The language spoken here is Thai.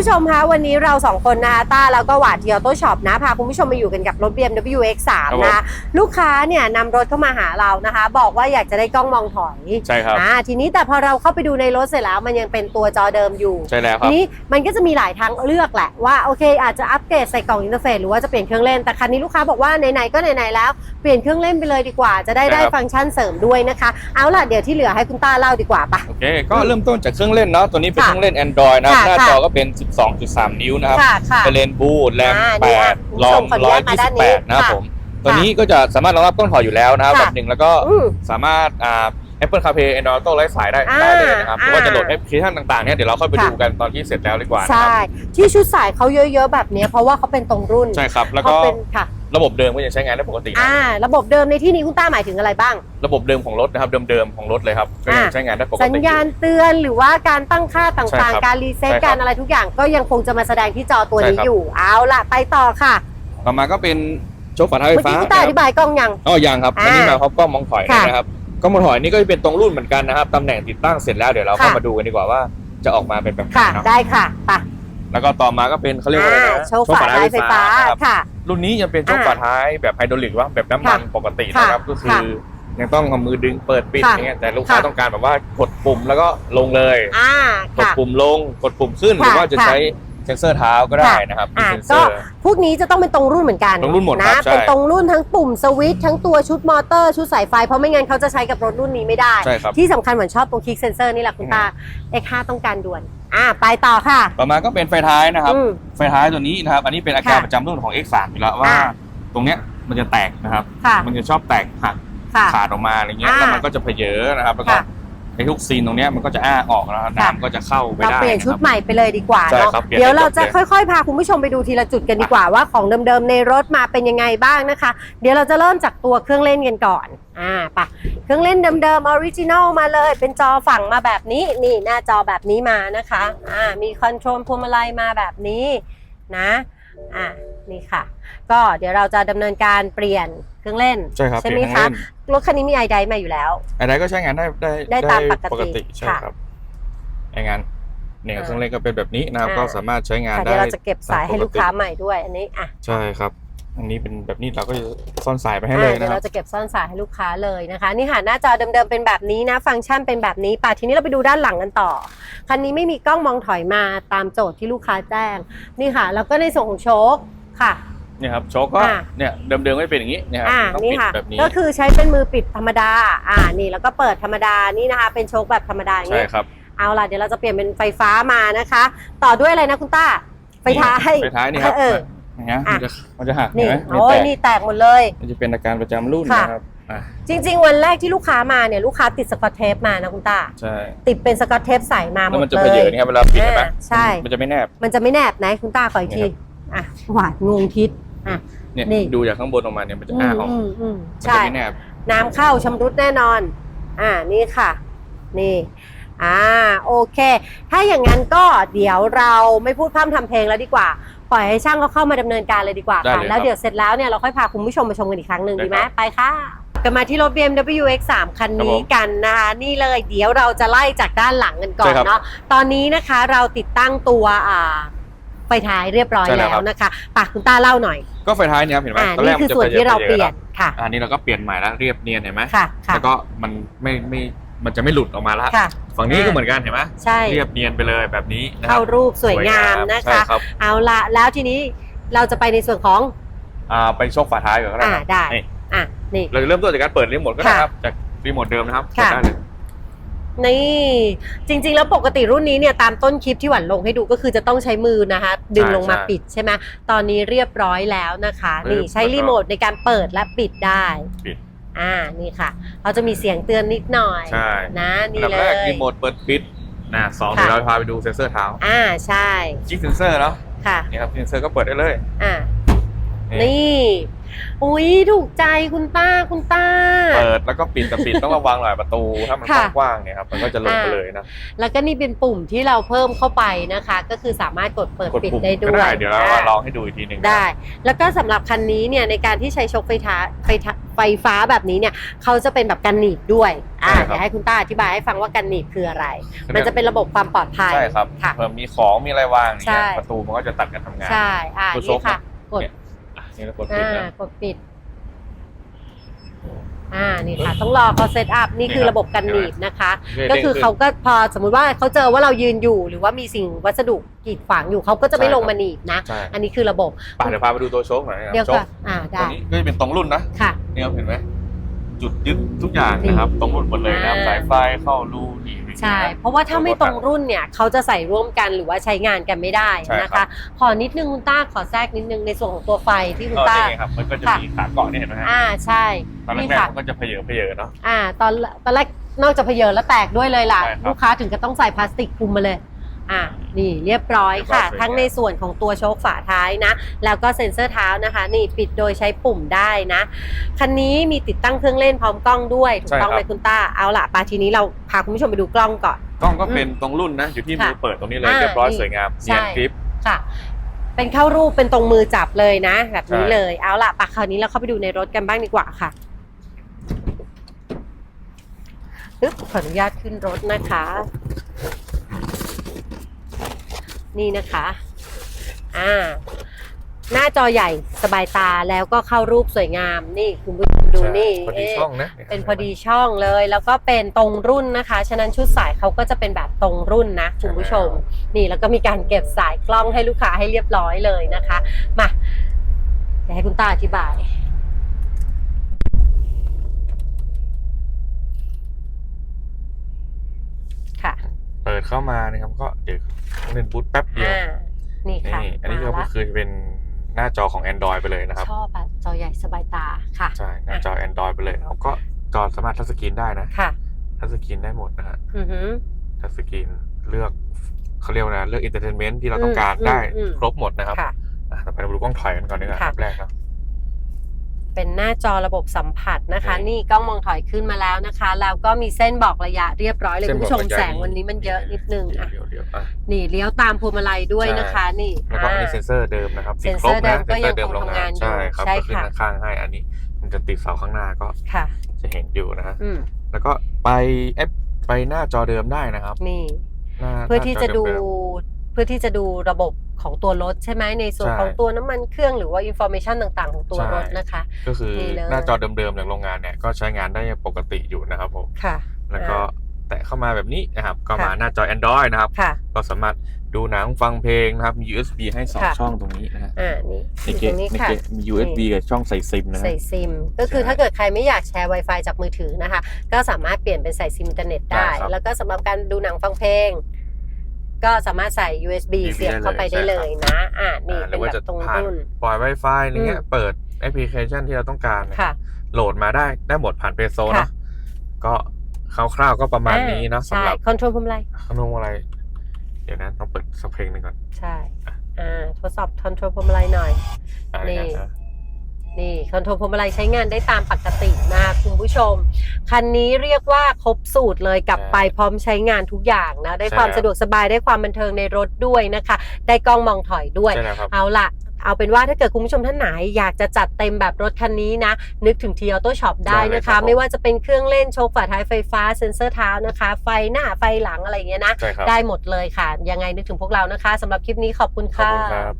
ผู้ชมคะวันนี้เราสองคนนะคะต้าแล้วก็หวาดเทียวโต้ช็อปนะพาคุณผู้ชมมาอยู่กันกับรถ BMW X3 ครับผมนะคะลูกค้าเนี่ยนำรถเข้ามาหาเรานะคะ บอกว่าอยากจะได้กล้องมองถอยใช่ครับอ่าทีนี้แต่พอเราเข้าไปดูในรถเสร็จแล้วมันยังเป็นตัวจอเดิมอยู่ใช่แล้วคทีรับนี้มันก็จะมีหลายทางเลือกแหละว่าโอเค อาจจะอัปเกรดใส่กล่องอินเทอร์เฟซหรือว่าจะเปลี่ยนเครื่องเล่นแต่คันนี้ลูกค้าบอกว่าไหนๆก็ไหนๆแล้วเปลี่ยนเครื่องเล่นไปเลยดีกว่า จะได้ใช่ได้ครับฟังก์ชันเสริมด้วยนะคะเอาล่ะเดี๋ยวที่เหลือให้คุณต้าเล่าดีกว่าปะโอเคก็เริ่มต้นจากเครื่องเล่นเนาะตัวนี้เป็นค่ะเครื่องเล่น Android นะค่ะหน้าค่ะจอก็เป็น12.3 นิ้วนะครับค่ะค่ะเป็นเลนบูแรมอ่านี่อะ8รอมคุณผู้ชมขออนุญาตมาด้านนี้128นะครับค่ะผมตัวนี้ก็จะสามารถรองรับกล้องถอยอยู่แล้วนะครับค่ะ แบบหนึ่งแล้วก็อืม สามารถอ่า Apple CarPlay Android Auto ไร้สายได้อ่าได้เลยนะครับหรือว่าจะโหลดอ่าแอปพลิเคชันต่างๆเนี่ยเดี๋ยวเราค่อยไปค่ะ ดูกันตอนที่เสร็จแล้วดีกว่านะใช่ครับที่ชุดสายเขาเยอะๆแบบเนี้ยเพราะว่าเขาเป็นตรงรุ่นใช่ครับแล้วเขาก็เป็นค่ะ ระบบเดิมก็ยังใช้งานได้ปกตินะอ่า ระบบเดิมในที่นี้คุณต้าหมายถึงอะไรบ้าง ระบบเดิมของรถนะครับเดิมๆของรถเลยครับก็ยังอ่าใช้งานได้ปกติ สัญญาณเตือนหรือว่าการตั้งค่าใช่ต่างครับๆ การรีเซ็ตใช่ครับการอะไรทุกอย่างก็ยังคงจะมาแสดงที่จอตัวนี้ใช่ครับ อยู่ เอาล่ะ ไปต่อค่ะ ต่อมาก็เป็นโชคฝาท้ายไฟเมื่อฟ้ากี้คุณต้าอนะคธิรับบายกล้องยัง อ๋อยังครับอ่าอันนี้มาพร้อมกล้องมองถอยค่ะนะครับกล้องมองถอยนี่ก็จะเป็นตรงรุ่นเหมือนกันนะครับตำแหน่งติดตั้งเสร็จแล้วเดี๋ยวเราเข้าค่ะ มาดูกันดีกว่าว่าจะออกมาเป็นแบบไหนค่ะ เนาะ ได้ค่ะไป แล้วก็ต่อมาก็เป็นเขาเรียกว่าอะไรอ่านะโชว์ฝาท้ายไฟฟ้านะครับค่ะ รุ่นนี้ยังเป็นโชคอ่าฝาท้ายแบบไฮดรอลิกว่าแบบน้ำมันค่ะปกตินะครับค่ะก็คือค่ะยังต้องเอามือดึงเปิดปิดค่ะอย่างเงี้ยแต่ลูกค้าค่ะต้องการแบบว่ากดปุ่มแล้วก็ลงเลยอ่ากดค่ะปุ่มลงกดปุ่มขึ้นหรือค่ะว่าจะค่ะใช้เซ็นเซอร์เท้าก็ได้นะครับมีอ่าเซ็นเซก็อร์พวกนี้จะต้องเป็นตรงรุ่นเหมือนกันตรงรุ่นหมดครันะบใช่เป็นตรงรุ่นทั้งปุ่มสวิตช์ทั้งตัวชุดมอเตอร์ชุดสายไฟ เพราะไม่งั้นเขาจะใช้กับรถรุ่นนี้ไม่ได้ใช่ครับที่สำคัญเหมือนชอบตรงคลิกเซนเซอร์นี่แหละคุณตา X5 ต้องการด่วน อ่าไปต่อค่ะ ต่อมาก็เป็นไฟท้ายนะครับ อืมไฟท้ายตัวนี้นะครับ อันนี้เป็นอาการค่ะประจำรุ่นของ X3 อยู่แล้วว่า อ่าตรงเนี้ยมันจะแตกนะครับ ค่ะมันจะชอบแตกหักค่ะ ขาดออกมาอะไรเงี้ยอ่าแล้วมันก็จะเพเยอนะครับแล้วก็ค่ะในทุกซีนตรงเนี้ยมันก็จะอ้าออกแล้วน้ำก็จะเข้าไปเราได้เปลี่ยนชุดะครับใหม่ไปเลยดีกว่าใช่เนาะครับเปลี่ยนเดี๋ยวเราจะให้จบเลยค่อยๆ พาคุณผู้ชมไปดูทีละจุดกันดีกว่าว่าของเดิมๆในรถมาเป็นยังไงบ้างนะคะ เดี๋ยวเราจะเริ่มจากตัวเครื่องเล่นกันก่อนอ่าปะเครื่องเล่นเดิมๆออริจินอลมาเลย เป็นจอฝั่งมาแบบนี้ นี่หน้าจอแบบนี้มานะคะ อ่า มีคอนโทรลพวงมาลัยมาแบบนี้นะ อ่านี่ค่ะ ก็เดี๋ยวเราจะดำเนินการเปลี่ยนเครื่องเล่น ใช่ครับไหมเปลี่ยนคะทั้งเล่นรถคันนี้มีไอไดมาอยู่แล้วอะไรก็ใช้งานได้ได้ได้ตามปกติใช่ค่ะครับไอ้งานเนี่ยอ่าเครื่องเล่นก็เป็นแบบนี้นะครับอ่าก็สามารถใช้งานค่ะได้ เดี๋ยวเราจะเก็บสายให้ตมปลูกค้าใหม่ด้วยอันนี้ อะ ใช่ครับ อันนี้เป็นแบบนี้เราก็จะซ่อนสายไปให้อ่าเลยเดี๋ยนะวครัเราบจะเก็บซ่อนสายให้ลูกค้าเลยนะคะ นี่ค่ะหน้าจอเดิมๆเป็นแบบนี้นะ ฟังก์ชันเป็นแบบนี้ป่ะทีนี้เราไปดูด้านหลังกันต่อ คันนี้ไม่มีกล้องมองถอยมาตามโจทย์ที่ลูกค้าแจ้ง นี่ค่ะ แล้วก็ในส่วนของโชคค่ะเนี่ยครับโชคก็อ่าเนี่ยเดิมๆก็จะเป็นอย่างนี้เนี่ยครับอ่าต้องนี่ปิดค่ะแบบนี้ก็คือใช้เป็นมือปิดธรรมดา อ่านี่แล้วก็เปิดธรรมดานี่นะคะ เป็นโชคแบบธรรมดาอย่างใช่เงี้ยครับเอาล่ะเดี๋ยวเราจะเปลี่ยนเป็นไฟฟ้ามานะคะ ต่อด้วยอะไรนะคุณต้าไฟท้ายไฟท้ายนี่ครับ เออเนี่ยอะมันจะมันจะหักเห็นี่นไหมโอ้ยมันแตกนี่แตกหมดเลย มันจะเป็นอาการประจำรุ่นค่ะ นะครับอะจริง ๆ วันแรกที่ลูกค้ามาเนี่ยลูกค้าติดสกอตเทปมานะคุณต้าใช่ติดเป็นสกอตเทปใส่มาหมแล้วดมันจะเลเพเยอยเนี่ยเวลาปิดใช่ไหมอ่าใช่ มันจะไม่แนบ มันจะไม่แนบไหนคุณต้าขออีกทีเนี่ยอะหวาดงงทิศอะ เนี่ยนี่ ดูจากข้างบนออกมาเนี่ยมันจะอือ้ามออกอืมอืมมันใช่จะไม่แนบ น้ำเข้าชำรุดแน่นอน อ่า นี่ค่ะ นี่ อ่า โอเค ถ้าอย่างนั้นก็เดี๋ยวเราไม่พูดพร่ำทำเพลงแล้วดีกว่า ปล่อยให้ช่างเขาเข้ามาดำเนินการเลยดีกว่าได้ค่ะเลยแล้วครับเดี๋ยวเสร็จแล้วเนี่ยเราค่อยพาคุณผู้ชมมาชมกันอีกครั้งหนึ่งได้ดีไหมครับไปค่ะกลับมาที่รถ BMW X3 คันครับนี้ผมกันนะคะนี่เลยเดี๋ยวเราจะไล่จากด้านหลังกันก่อใช่นครับเนาะตอนนี้นะคะเราติดตั้งตัวอ่าไฟท้ายเรียบร้อยใช่แล้แล้ววครับนะคะปะคุณต้าเล่าหน่อยก็ไฟท้ายเนี่ยครับเห็นไหมอ่าตอนแรนี่กคืมัอนจะส่วนที่เราเปลี่ยนพๆค่ะ อันนี้เราก็เปลี่ยนใหม่แล้วเรียบเนียนเห็นไหมค่ะค่ะ แล้วก็มันไม่ไม่ มันจะไม่หลุดออกมาแล้วค่ะ ฝั่งนี้ก็เหมือนกันเห็นไหมใช่ เรียบเนียนไปเลยแบบนี้นะคเข้ารับรูปสวยงามนะใช่คะครับเอาละแล้วทีนี้เราจะไปในส่วนของ อ่าไปชกฝาท้ายก่อนก็ได้อ่าครับได้ นี่อะนี่ เราจะเริ่มต้นจากการเปิดรีโมทก็ได้ค่ะครับจากรีโมทเดิมนะครับค่ะเปิดได้เลย นี่จริงๆ แล้วปกติรุ่นนี้เนี่ยตามต้นคลิปที่หวันลงให้ดูก็คือจะต้องใช้มือนะคะ ดึงลงมาปิดใช่ไหมตอนนี้เรียบร้อยแล้วนะคะนี่ใช้รีโมทในการเปิดและปิดได้ ปิด อ่านี่ค่ะเขาจะมีเสียงเตือนนิดหน่อยใช่ นะอันนี่ดับเลแรกย รีโมทเปิดปิดนะสองค่ะ เดี๋ยวเราพาไปดูเซ็นเซอร์เท้าอ่าใช่จิ๊กเซ็นเซอร์เนาะค่ะนี่ครับเซ็นเซอร์ก็เปิดได้เลย อ่านี่นี่อุ้ยถูกใจคุณต้าคุณต้า เปิดแล้วก็ปิดแต่ปิดต้องระวังหน่อยประตูถ้ามันค่ะ กว้างๆเนี่ยครับมันก็จะลงไปเลยนะแล้วก็นี่เป็นปุ่มที่เราเพิ่มเข้าไปนะคะ ก็คือสามารถกดเปิดกดปิดปุ่มได้ด้ก็วยได้เดี๋ยวเราอ่าลองให้ดูอีกทีหนึ่งนะได้ แล้วก็สำหรับคันนี้เนี่ยในการที่ใช้ชกไฟท้ายไฟท้ายไฟไฟฟ้าแบบนี้เนี่ยเขาจะเป็นแบบกันหนีบด้วยอ่าใช่ครับ เดี๋ยวให้คุณต้าอธิบายให้ฟังว่ากันหนีบคืออะไร มันจะเป็นระบบความปลอดภัยใช่ครับค่ะ เพิ่มมีของมีอะไรวางอย่างใช่เงี้ยประตูมันก็จะตัดกันทำงาน ใช่อ่าตัวโชนี่คค่ะกดเนี่ยอะนี่เรากดปิดอ่านะกดปิด อ่านี่ค่ะต้องรอเขาเซตอัพนี่คือนี่ครับระบบกันหนีบนะคะนี่ก็คือด้งขึ้นเขาก็พอสมมุติว่าเขาเจอว่าเรายืนอยู่ หรือว่ามีสิ่งวัสดุกีดขวางอยู่เขาก็จะไม่ใช่ลครับงมาหนีบนะใช่อันนี้คือระบบป่ะเดี๋ยวพาไปดูตัวโชคหน่อยนะครับเดี๋ยวโชก่คอนอ่าตัวได้นี้ก็จะเป็นตรงรุ่นนะค่ะนี่ครับเห็นไหม จุดยึดทุกอย่างนะครับ ตรงรุ่นหมดเลยนะครับอ่าสายไฟเข้ารูนี่ใช่ เพราะว่าถ้าไม่ตรงรุ่นเนี่ยเขาจะใส่ร่วมกันหรือว่าใช้งานกันไม่ได้ใช่นะครัคะบขอนิดนึงคุณต้าขอแทรกนิดนึงในส่วนของตัวไฟที่คุณก็ต้านี่ไงครับ มันก็จะค่ะมีขาเกาะนี่เห็นไหมฮะอ่าใช่ตอนแรนี่กค่ะๆมันก็จะเพเยอเพเยอเนาะอ่า ตอนตอนแรกนอกจากเพเยอแล้วแตกด้วยเลยล่ะใช่ครับลูกค้าถึงก็ต้องใส่พลาสติกคลุมมาเลย อ่านี่เรียบร้อยค่ะเรียบร้อยสวยงามทั้งในส่วนของตัวโชคฝาท้ายนะ แล้วก็เซ็นเซอร์เท้านะคะ นี่ปิดโดยใช้ปุ่มได้นะคันนี้มีติดตั้งเครื่องเล่นพร้อมกล้องด้วยถูกต้องไหมคุณต้าเอาล่ะปาทีนี้เราพาคุณผู้ชมไปดูกล้องก่อน กล้องก็เป็นตรงรุ่นนะ อยู่ที่มือค่ะเปิดตรงนี้เลยอ่าเรียบร้อยนี่สวยงามใช่เนียนกริปค่ะ เป็นเข้ารูปเป็นตรงมือจับเลยนะ แบบนี้ใช่เลยเอาล่ะปะคราวนี้เราเข้าไปดูในรถกันบ้างดีกว่าค่ะปึ๊บขออนุญาตขึ้นรถนะคะ นี่นะคะอ่าหน้าจอใหญ่สบายตาแล้วก็เข้ารูปสวยงาม นี่คุณผู้ชมดูนี่พอดีเอ๊ะช่องนะเป็นพอดีช่องเลย แล้วก็เป็นตรงรุ่นนะคะ ฉะนั้นชุดสายเขาก็จะเป็นแบบตรงรุ่นนะคุณผู้ชม นี่แล้วก็มีการเก็บสายกล้องให้ลูกค้าให้เรียบร้อยเลยนะคะมาเดี๋ยวให้คุณตาอธิบายค่ะ เปิดเข้ามานะครับก็ เดี๋ยวเล่นบูทแป๊บเดียว อ่านี่ค่ะนี่ อันนี้มาก็ละคือเป็นหน้าจอของ Android ไปเลยนะครับ ชอบอะจอใหญ่สบายตาค่ะ ใช่ หน้าจอ Android ไปเลยนะครับก็จอสามารถทัชสกรีนได้นะ ค่ะ ทัชสกรีนได้หมดนะฮะ อือหือ ทัชสกรีนเลือกเขาเรียกว่านะเลือกอินเตอร์เทนเมนต์ที่เราต้องการอืมได้อืมครบหมดนะครับค่ะ อะต่อไปเราดูกล้องถอยกันก่อนดีกว่าค่ะ อันดับแรกเนาะ เป็นหน้าจอระบบสัมผัสนะคะนี่นี่กล้องมองถอยขึ้นมาแล้วนะคะ แล้วก็มีเส้นบอกระยะเรียบร้อยเลยส้คุณบอกผู้ชมระยะแสงวันนี้มันเยอะนิดนึงอะเดี๋ยวเดี๋ยวอะนี่เลี้ยวตามพวงมาลัยด้วยใช่นะคะ นี่แล้วก็อันนี้อ่าเซนเซอร์เดิมนะครับติดเซ็นคเซรอบร์เดินะมก็ยังเซ็นเซอร์เดิมคงโรงงานทำงานอยู่ใช่ครับใช่ก็ขึ้นค่ะข้างๆให้อันนี้ มันจะติดเสาข้างหน้าก็ค่ะจะเห็นอยู่นะฮะอืมแล้วก็ไปแอปไปหน้าจอเดิมได้นะครับนี่หน้าเพื่อที่จะดูหน้าจอ เมเพื่อที่จะดูระบบของตัวรถใช่ไหมในส่วนใช่ ของตัวน้ำมันเครื่องหรือว่าอินโฟ a t ชันต่างๆ ของตัวใช่รถนะคะ ก็คือนี่เลย หน้าจอเดิมๆจากโรงงานเนี่ยก็ใช้งานได้ปกติอยู่นะครับผมค่ะ แล้วก็อ่าแตะเข้ามาแบบนี้นะครับก็ค่ะมาหน้าจอ Android นะครับ ค่ะ ก็สามารถดูหนังฟังเพลงนะครับมี USB ให้สองค่ะ ช่องตรงนี้นะฮะอ่านี่ในอยู่เกตรงนี้ในค่ะเกมี USB กับช่องใส่ซิมนะฮะ ใส่ซิม ก็คือใช่ถ้าเกิดใครไม่อยากแชร์ Wi-Fi จากมือถือนะคะ ก็สามารถเปลี่ยนเป็นใส่ซิมอินเทอร์เน็ตได้ ได้ครับ แล้วก็สำหรับการดูหนังฟังเพลง ก็สามารถใส่ USB เสียบเข้าไปได้เลยนะ อ่านี่อ่าหเป็รืนอว่าแบจะบตรงผ่านรุ่นปล่อย Wi-Fi อะไรเงี้ยอืมเปิดแอปพลิเคชันที่เราต้องการนะค่ะโหลดมาได้ได้หมดผ่านเปโซค่ะเนาะก็คร่าวๆก็ประมาณนี้เนาะใช่สำหรับคอนโทรลพวงมาลัยขนมอะไรเดี๋ยวนะต้องเปิดสักเพลงหนึ่งก่อน ใช่ อ่าทดสอบคอนโทรลพวงมาลัยหน่อยอะไรนี่ นะนี่คอนโทรลพวงมาลัยใช้งานได้ตามปกตินะคะคุณผู้ชม คันนี้เรียกว่าครบสูตรเลยกลับไปพร้อมใช้งานทุกอย่างนะ ได้ความสะดวกสบายได้ความบันเทิงในรถด้วยนะคะ ได้กล้องมองถอยด้วยใช่แล้วครับเอาล่ะเอาเป็นว่าถ้าเกิดคุณผู้ชมท่านไหนอยากจะจัดเต็มแบบรถคันนี้นะ นึกถึงทีออโต้ช็อปได้ได้เลยนะครัคะบผมไม่ว่าจะเป็นเครื่องเล่นโชว์ฝาท้ายไฟฟ้าเซ็นเซอร์เท้านะคะ ไฟหน้าไฟหลังอะไรอย่างเงี้ยนะใช่ครับได้หมดเลยค่ะ ยังไงนึกถึงพวกเรานะคะสำหรับคลิปนี้ขอบคุณขอบค่ะคุณครับ